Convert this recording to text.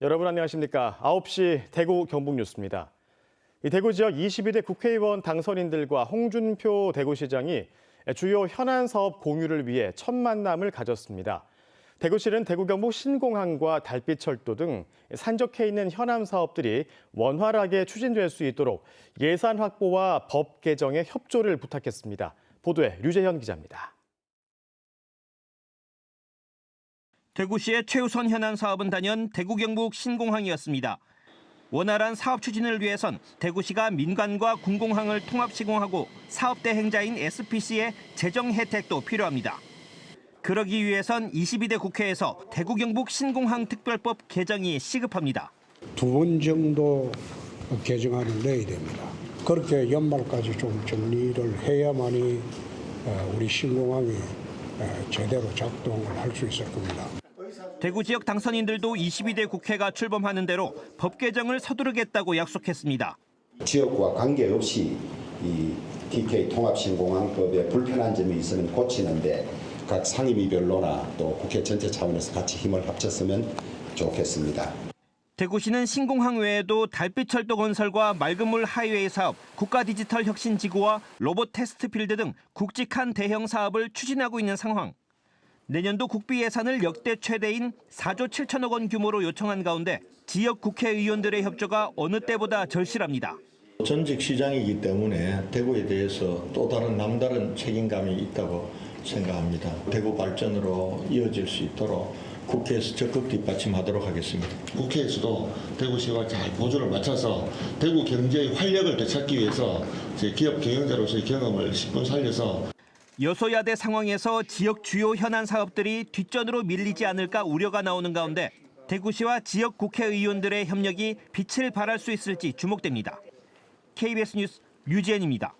여러분 안녕하십니까? 9시 대구 경북 뉴스입니다. 이 대구 지역 22대 국회의원 당선인들과 홍준표 대구시장이 주요 현안 사업 공유를 위해 첫 만남을 가졌습니다. 대구시는 대구 경북 신공항과 달빛철도 등 산적해 있는 현안 사업들이 원활하게 추진될 수 있도록 예산 확보와 법 개정에 협조를 부탁했습니다. 보도에 류재현 기자입니다. 대구시의 최우선 현안 사업은 단연 대구 경북 신공항이었습니다. 원활한 사업 추진을 위해선 대구시가 민간과 군공항을 통합 시공하고 사업 대행자인 SPC의 재정 혜택도 필요합니다. 그러기 위해선 22대 국회에서 대구 경북 신공항 특별법 개정이 시급합니다. 두 번 정도 개정안을 내야 됩니다. 그렇게 연말까지 좀 정리를 해야만이 어, 우리 신공항이 어, 제대로 작동을 할 수 있을 겁니다. 대구 지역 당선인들도 22대 국회가 출범하는 대로 법 개정을 서두르겠다고 약속했습니다. 지역과 관계없이 이 TK 통합신공항법에 불편한 점이 있으면 고치는데 각 상임위별로나 또 국회 전체 차원에서 같이 힘을 합쳤으면 좋겠습니다. 대구시는 신공항 외에도 달빛철도 건설과 맑은물 하이웨이 사업, 국가 디지털 혁신 지구와 로봇 테스트 필드 등 굵직한 대형 사업을 추진하고 있는 상황. 내년도 국비 예산을 역대 최대인 4조 7천억 원 규모로 요청한 가운데 지역 국회의원들의 협조가 어느 때보다 절실합니다. 전직 시장이기 때문에 대구에 대해서 또 다른 남다른 책임감이 있다고 생각합니다. 대구 발전으로 이어질 수 있도록 국회에서 적극 뒷받침하도록 하겠습니다. 국회에서도 대구시와 잘 보조를 맞춰서 대구 경제의 활력을 되찾기 위해서 제 기업 경영자로서의 경험을 10분 살려서 여소야대 상황에서 지역 주요 현안 사업들이 뒷전으로 밀리지 않을까 우려가 나오는 가운데 대구시와 지역 국회의원들의 협력이 빛을 발할 수 있을지 주목됩니다. KBS 뉴스 류지엔입니다.